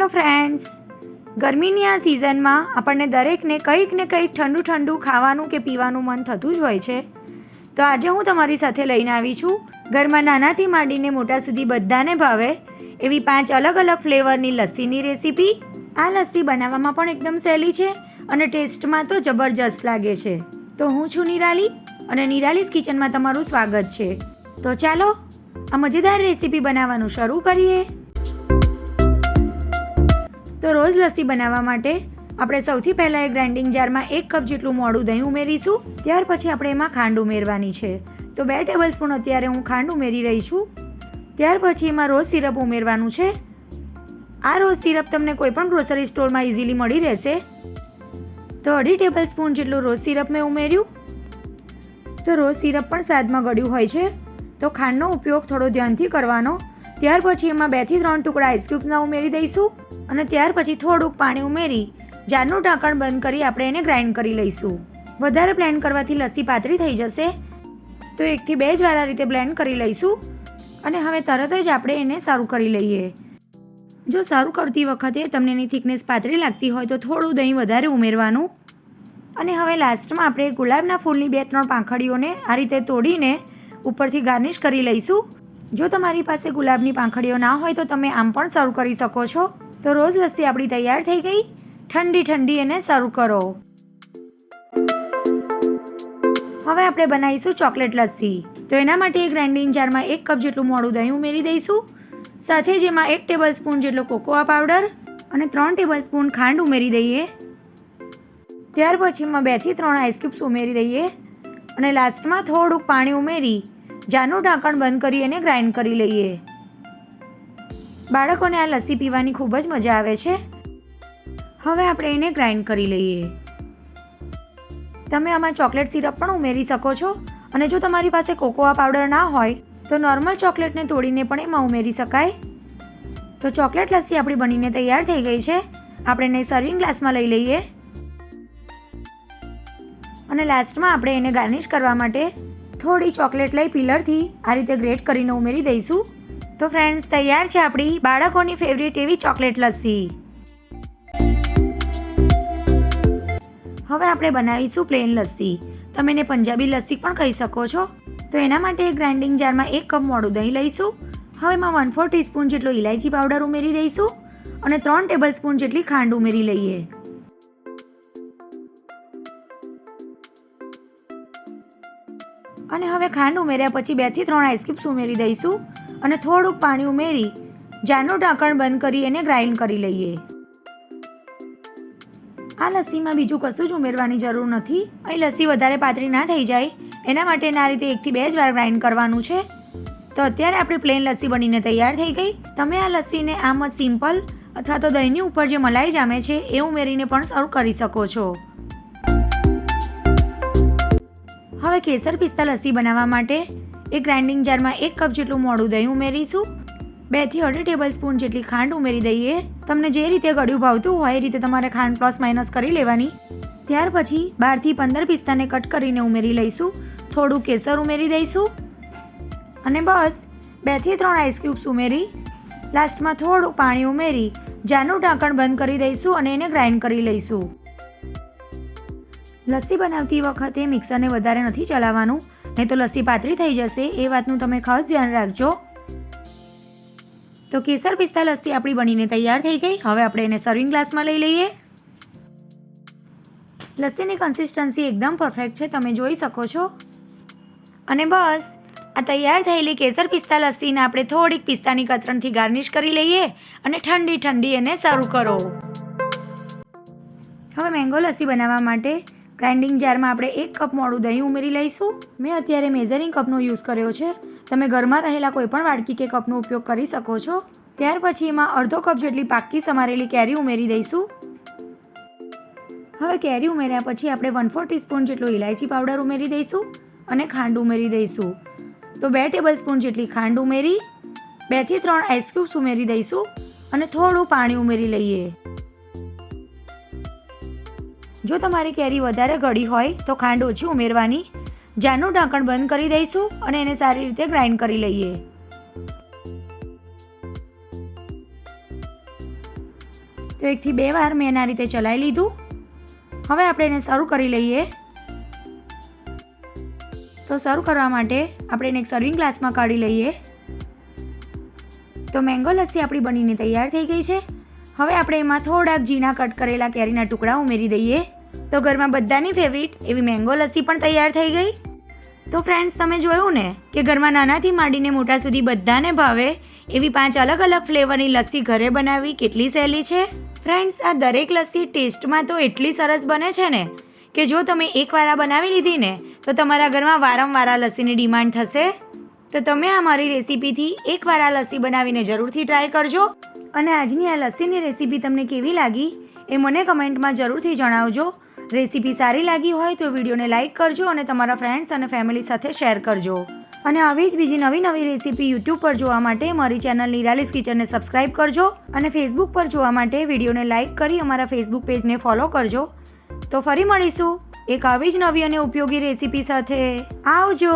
Hello friends ગરમીની આ સિઝનમાં આપણને દરેકને કંઈક ને કંઈક ઠંડુ ઠંડુ ખાવાનું કે પીવાનું મન થતું જ હોય છે. તો આજે હું તમારી સાથે લઈને આવી છું ઘરમાં નાનાથી માંડીને મોટા સુધી બધાને ભાવે એવી પાંચ અલગ અલગ ફ્લેવરની લસ્સીની રેસીપી. આ લસ્સી બનાવવામાં પણ એકદમ સહેલી છે અને ટેસ્ટમાં તો જબરજસ્ત લાગે છે. તો હું છું નિરાલી અને નિરાલીસ કિચનમાં તમારું સ્વાગત છે. તો ચાલો આ મજેદાર રેસીપી બનાવવાનું શરૂ કરીએ. તો રોજ લસ્સી બનાવવા માટે આપણે સૌથી પહેલાં એ ગ્રાઇન્ડિંગ જારમાં એક કપ જેટલું મોડું દહીં ઉમેરીશું. ત્યાર પછી આપણે એમાં ખાંડ ઉમેરવાની છે. તો બે ટેબલ સ્પૂન અત્યારે હું ખાંડ ઉમેરી રહી છું. ત્યાર પછી એમાં રોઝ સિરપ ઉમેરવાનું છે. આ રોઝ સિરપ તમને કોઈ પણ ગ્રોસરી સ્ટોરમાં ઇઝીલી મળી રહેશે. તો અઢી ટેબલ સ્પૂન જેટલું રોઝ સિરપ મેં ઉમેર્યું. તો રોઝ સિરપ પણ સ્વાદમાં ગળ્યું હોય છે. તો ખાંડનો ઉપયોગ થોડો ધ્યાનથી કરવાનો. ત્યાર પછી એમાં બેથી ત્રણ ટુકડા આઈસક્યુબના ઉમેરી દઈશું. અને ત્યાર પછી થોડુંક પાણી ઉમેરી, જારનું ઢાંકણ બંધ કરી આપણે એને ગ્રાઇન્ડ કરી લઈશું. વધારે બ્લેન્ડ કરવાથી લસ્સી પાતળી થઈ જશે. તો એકથી બે જ વાર રીતે બ્લેન્ડ કરી લઈશું અને હવે તરત જ આપણે એને સારું કરી લઈએ. જો સારું કરતી વખતે તમને એની થિકનેસ પાતળી લાગતી હોય તો થોડું દહીં વધારે ઉમેરવાનું. અને હવે લાસ્ટમાં આપણે ગુલાબના ફૂલની બે ત્રણ પાંખડીઓને આ રીતે તોડીને ઉપરથી ગાર્નિશ કરી લઈશું. જો તમારી પાસે ગુલાબની પાંખડીઓ ના હોય તો તમે આમ પણ સર્વ કરી શકો છો. તો રોજ લસ્સી આપણી તૈયાર થઈ ગઈ. ઠંડી ઠંડી એને સર્વ કરો. હવે આપણે બનાવીશું ચોકલેટ લસ્સી. તો એના માટે ગ્રાઇન્ડિંગ જારમાં એક કપ જેટલું મોડું દહીં ઉમેરી દઈશું. સાથે જ એમાં એક ટેબલ સ્પૂન જેટલો કોકોઆ પાવડર અને ત્રણ ટેબલ સ્પૂન ખાંડ ઉમેરી દઈએ. ત્યાર પછી એમાં બેથી ત્રણ આઈસ ક્યુબ્સ ઉમેરી દઈએ અને લાસ્ટમાં થોડુંક પાણી ઉમેરી, જાનું ઢાંકણ બંધ કરી અને ગ્રાઇન્ડ કરી લઈએ. બાળકોને આ લસ્સી પીવાની ખૂબ જ મજા આવે છે. હવે આપણે એને ગ્રાઇન્ડ કરી લઈએ. તમે આમાં ચોકલેટ સિરપ પણ ઉમેરી શકો છો અને જો તમારી પાસે કોકોઆ પાવડર ના હોય, તો નોર્મલ ચોકલેટને તોડીને પણ એમાં ઉમેરી શકાય. તો ચોકલેટ લસ્સી આપણી બનીને તૈયાર થઈ ગઈ છે. આપણે એને સર્વિંગ ગ્લાસમાં લઈ લઈએ. અને લાસ્ટમાં આપણે એને ગાર્નિશ કરવા માટે થોડી ચોકલેટ લઈ પિલરથી આ રીતે ગ્રેટ કરીને ઉમેરી દઈશું. તો ફ્રેન્ડ્સ તૈયાર છે આપણી બાળકોની ફેવરિટ એવી ચોકલેટ લસ્સી. હવે આપણે બનાવીશું પ્લેન લસ્સી. તમે એને પંજાબી લસ્સી પણ કહી શકો છો. તો એના માટે એક ગ્રાઇન્ડિંગ જારમાં એક કપ મોડું દહીં લઈશું. હવે એમાં વન ફોર ટીસ્પૂન જેટલો ઇલાયચી પાવડર ઉમેરી દઈશું અને ત્રણ ટેબલ સ્પૂન જેટલી ખાંડ ઉમેરી લઈએ. અને હવે ખાંડ ઉમેર્યા પછી બેથી ત્રણ આઈસક્યુબ્સ ઉમેરી દઈશું. અને થોડુંક પાણી ઉમેરી, જારનું ઢાંકણ બંધ કરી એને ગ્રાઇન્ડ કરી લઈએ. આ લસ્સીમાં બીજું કશું જ ઉમેરવાની જરૂર નથી. અહીં લસ્સી વધારે પાતળી ના થઈ જાય. એના માટે આ રીતે એકથી બે જ વાર ગ્રાઇન્ડ કરવાનું છે. તો અત્યારે આપણી પ્લેન લસ્સી બનીને તૈયાર થઈ ગઈ. તમે આ લસ્સીને આમ સિમ્પલ અથવા તો દહીંની ઉપર જે મલાઈ જામે છે, એ ઉમેરીને પણ સર્વ કરી શકો છો. હવે કેસર પિસ્તા લસ્સી બનાવવા માટે એક ગ્રાઇન્ડિંગ જારમાં એક કપ જેટલું મોડું દહીં ઉમેરીશું. બેથી અઢી ટેબલ સ્પૂન જેટલી ખાંડ ઉમેરી દઈએ. તમને જે રીતે ગળ્યું ભાવતું હોય એ રીતે તમારે ખાંડ પ્લસ માઇનસ કરી લેવાની. ત્યાર પછી બારથી પંદર પિસ્તાને કટ કરીને ઉમેરી લઈશું. થોડું કેસર ઉમેરી દઈશું. અને બસ, બેથી ત્રણ આઈસ ક્યુબ્સ ઉમેરી. લાસ્ટમાં થોડું પાણી ઉમેરી, જાનું ઢાંકણ બંધ કરી દઈશું અને એને ગ્રાઇન્ડ કરી લઈશું. લસ્સી બનાવતી વખતે મિક્સરને વધારે નથી ચલાવવાનું. નહીં તો લસ્સી પાતળી થઈ જશે. એ વાતનું તમે ખાસ ધ્યાન રાખજો. તો કેસર પિસ્તા લસ્સી આપણી બનીને તૈયાર થઈ ગઈ. હવે આપણે એને સર્વિંગ ગ્લાસમાં લઈ લઈએ. લસ્સીની કન્સિસ્ટન્સી એકદમ પરફેક્ટ છે. તમે જોઈ શકો છો. અને બસ, આ તૈયાર થયેલી કેસર પિસ્તા લસ્સીને આપણે થોડીક પિસ્તાની કતરણથી ગાર્નિશ કરી લઈએ અને ઠંડી ઠંડી એને સર્વ કરો. હવે મેંગો લસ્સી બનાવવા માટે ગ્રાઇન્ડિંગ જારમાં આપણે એક કપ મોડું દહીં ઉમેરી લઈશું. મેં અત્યારે મેઝરિંગ કપનો યુઝ કર્યો છે. તમે ઘરમાં રહેલા કોઈ પણ વાડકી કે કપનો ઉપયોગ કરી શકો છો. ત્યાર પછી એમાં અડધો કપ જેટલી પાકી સમારેલી કેરી ઉમેરી દઈશું. હવે કેરી ઉમેર્યા પછી આપણે વન ફોર ટીસ્પૂન જેટલો ઇલાયચી પાવડર ઉમેરી દઈશું અને ખાંડ ઉમેરી દઈશું. તો બે ટેબલ સ્પૂન જેટલી ખાંડ ઉમેરી બેથી ત્રણ આઈસક્યુબ્સ ઉમેરી દઈશું અને થોડું પાણી ઉમેરી લઈએ. જો તમારી કેરી વધારે ગળી હોય તો ખાંડ ઓછી ઉમેરવાની, જાનું ઢાંકણ બંધ કરી દઈશું અને એને સારી રીતે ગ્રાઇન્ડ કરી લઈએ. તો એકથી બે વાર મેં એના રીતે ચલાવી લીધું. હવે આપણે એને શરૂ કરી લઈએ. તો શરૂ કરવા માટે આપણે એને એક સર્વિંગ ગ્લાસમાં કાઢી લઈએ. તો મેંગો લસ્સી આપણી બનીને તૈયાર થઈ ગઈ છે. હવે આપણે એમાં થોડાક ઝીણા કટ કરેલા કેરીના ટુકડા ઉમેરી દઈએ. તો ઘરમાં બધાની ફેવરિટ એવી મેંગો લસ્સી પણ તૈયાર થઈ ગઈ. તો ફ્રેન્ડ્સ તમે જોયું ને કે ઘરમાં નાનાથી માંડીને મોટા સુધી બધાને ભાવે એવી પાંચ અલગ અલગ ફ્લેવરની લસ્સી ઘરે બનાવવી કેટલી સહેલી છે? ફ્રેન્ડ્સ આ દરેક લસ્સી ટેસ્ટમાં તો એટલી સરસ બને છે ને કે જો તમે એકવાર આ બનાવી લીધી ને તો તમારા ઘરમાં વારંવાર આ લસ્સીની ડિમાન્ડ થશે. તો તમે આ મારી રેસીપીથી એકવાર આ લસ્સી બનાવીને જરૂરથી ટ્રાય કરજો. અને આજની આ લસ્સીની રેસીપી તમને કેવી લાગી એ મને કમેન્ટમાં જરૂરથી જણાવજો. રેસીપી સારી લાગી હોય તો વિડીયોને લાઇક કરજો અને તમારા ફ્રેન્ડ્સ અને ફેમિલી સાથે શેર કરજો. અને આવી જ બીજી નવી નવી રેસીપી યુટ્યુબ પર જોવા માટે મારી ચેનલ નિરાલીસ કિચનને સબસ્ક્રાઇબ કરજો અને ફેસબુક પર જોવા માટે વિડીયોને લાઇક કરી અમારા ફેસબુક પેજને ફોલો કરજો. તો ફરી મળીશું એક આવી જ નવી અને ઉપયોગી રેસીપી સાથે. આવજો!